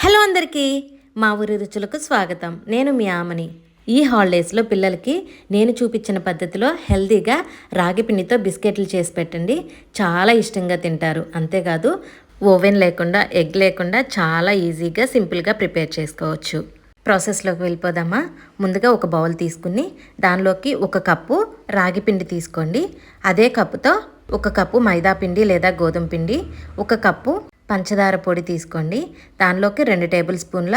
Hello అందరికీ మా ఊరి రుచులకు స్వాగతం. నేను మీ ఆమని. ఈ హాలిడేస్లో పిల్లలకి నేను చూపించిన పద్ధతిలో హెల్తీగా రాగి పిండితో బిస్కెట్లు చేసి పెట్టండి. చాలా ఇష్టంగా తింటారు. అంతేకాదు ఓవెన్ లేకుండా ఎగ్ లేకుండా చాలా ఈజీగా సింపుల్గా ప్రిపేర్ చేసుకోవచ్చు. ప్రాసెస్లోకి వెళ్ళిపోదామా? ముందుగా ఒక బౌల్ తీసుకుని దానిలోకి ఒక కప్పు రాగి పిండి తీసుకోండి. అదే కప్పుతో ఒక కప్పు మైదా పిండి లేదా గోధుమ పిండి ఒక కప్పు పంచదార పొడి తీసుకోండి. దానిలోకి రెండు టేబుల్ స్పూన్ల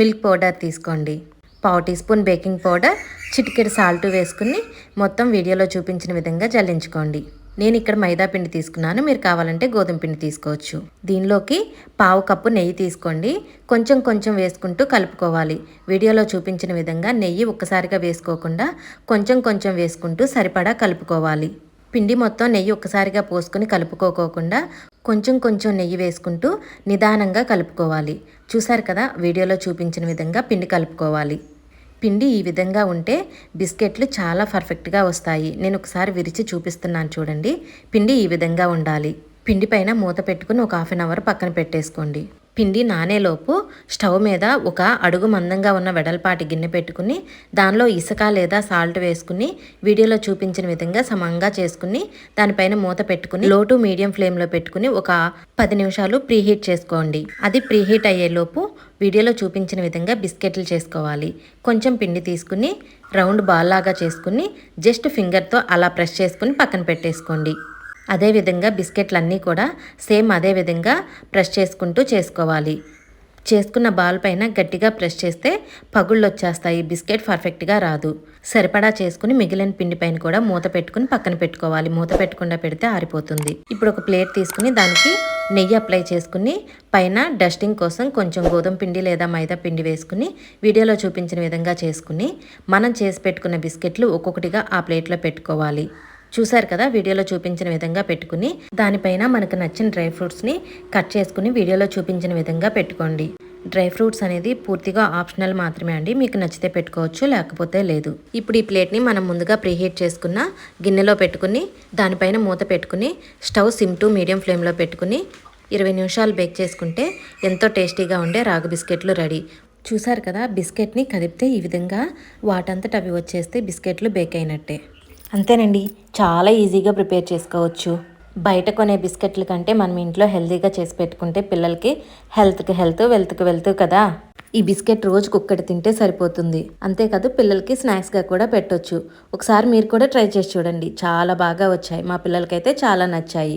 మిల్క్ పౌడర్ తీసుకోండి. పావు టీ స్పూన్ బేకింగ్ పౌడర్ చిటికెడు సాల్ట్ వేసుకుని మొత్తం వీడియోలో చూపించిన విధంగా జల్లించుకోండి. నేను ఇక్కడ మైదా పిండి తీసుకున్నాను. మీరు కావాలంటే గోధుమ పిండి తీసుకోవచ్చు. దీనిలోకి పావు కప్పు నెయ్యి తీసుకోండి. కొంచెం కొంచెం వేసుకుంటూ కలుపుకోవాలి. వీడియోలో చూపించిన విధంగా నెయ్యి ఒక్కసారిగా వేసుకోకుండా కొంచెం కొంచెం వేసుకుంటూ సరిపడా కలుపుకోవాలి. పిండి మొత్తం నెయ్యి ఒక్కసారిగా పోసుకొని కలుపుకోకోకుండా కొంచెం కొంచెం నెయ్యి వేసుకుంటూ నిదానంగా కలుపుకోవాలి. చూసారు కదా? వీడియోలో చూపించిన విధంగా పిండి కలుపుకోవాలి. పిండి ఈ విధంగా ఉంటే బిస్కెట్లు చాలా పర్ఫెక్ట్గా వస్తాయి. నేను ఒకసారి విరిచి చూపిస్తున్నాను చూడండి. పిండి ఈ విధంగా ఉండాలి. పిండి పైన మూత పెట్టుకుని ఒక హాఫ్ అన్ అవర్ పక్కన పెట్టేసుకోండి. పిండి నానేలోపు స్టవ్ మీద ఒక అడుగు మందంగా ఉన్న వెడల్పాటి గిన్నె పెట్టుకుని దానిలో ఇసుక లేదా సాల్ట్ వేసుకుని వీడియోలో చూపించిన విధంగా సమంగా చేసుకుని దానిపైన మూత పెట్టుకుని లో టు మీడియం ఫ్లేమ్లో పెట్టుకుని ఒక పది నిమిషాలు ప్రీహీట్ చేసుకోండి. అది ప్రీహీట్ అయ్యేలోపు వీడియోలో చూపించిన విధంగా బిస్కెట్లు చేసుకోవాలి. కొంచెం పిండి తీసుకుని రౌండ్ బాల్ లాగా చేసుకుని జస్ట్ ఫింగర్తో అలా ప్రెస్ చేసుకుని పక్కన పెట్టేసుకోండి. అదేవిధంగా బిస్కెట్లన్నీ కూడా సేమ్ అదే విధంగా ప్రెస్ చేసుకుంటూ చేసుకోవాలి. చేసుకున్న బాల్ పైన గట్టిగా ప్రెస్ చేస్తే పగుళ్ళు వచ్చేస్తాయి. బిస్కెట్ పర్ఫెక్ట్గా రాదు. సరిపడా చేసుకుని మిగిలిన పిండి పైన కూడా మూత పెట్టుకుని పక్కన పెట్టుకోవాలి. మూత పెట్టకుండా పెడితే ఆరిపోతుంది. ఇప్పుడు ఒక ప్లేట్ తీసుకుని దానికి నెయ్యి అప్లై చేసుకుని పైన డస్టింగ్ కోసం కొంచెం గోధుమ పిండి లేదా మైదా పిండి వేసుకుని వీడియోలో చూపించిన విధంగా చేసుకుని మనం చేసి పెట్టుకున్న బిస్కెట్లు ఒక్కొక్కటిగా ఆ ప్లేట్లో పెట్టుకోవాలి. చూసారు కదా వీడియోలో చూపించిన విధంగా పెట్టుకుని దానిపైన మనకు నచ్చిన డ్రై ఫ్రూట్స్ని కట్ చేసుకుని వీడియోలో చూపించిన విధంగా పెట్టుకోండి. డ్రై ఫ్రూట్స్ అనేది పూర్తిగా ఆప్షనల్ మాత్రమే అండి మీకు నచ్చితే పెట్టుకోవచ్చు లేకపోతే లేదు. ఇప్పుడు ఈ ప్లేట్ని మనం ముందుగా ప్రీహీట్ చేసుకున్న గిన్నెలో పెట్టుకుని దానిపైన మూత పెట్టుకుని స్టవ్ సిమ్ టు మీడియం ఫ్లేమ్లో పెట్టుకుని ఇరవై నిమిషాలు బేక్ చేసుకుంటే ఎంతో టేస్టీగా ఉండే రాగి బిస్కెట్లు రెడీ. చూసారు కదా బిస్కెట్ని కదిపితే ఈ విధంగా వాటంతట అవి వచ్చేస్తే బిస్కెట్లు బేక్ అయినట్టే. అంతేనండి చాలా ఈజీగా ప్రిపేర్ చేసుకోవచ్చు. బయట కొనే బిస్కెట్ల కంటే మనం ఇంట్లో హెల్తీగా చేసి పెట్టుకుంటే పిల్లలకి హెల్త్కి హెల్త్ వెల్త్కి వెల్త్ కదా. ఈ బిస్కెట్ రోజు కుక్కటి తింటే సరిపోతుంది. అంతేకాదు పిల్లలకి స్నాక్స్గా కూడా పెట్టొచ్చు. ఒకసారి మీరు కూడా ట్రై చేసి చూడండి. చాలా బాగా వచ్చాయి. మా పిల్లలకైతే చాలా నచ్చాయి.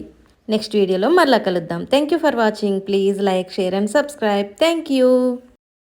నెక్స్ట్ వీడియోలో మరలా కలుద్దాం. Thank you for watching please like share and subscribe thank you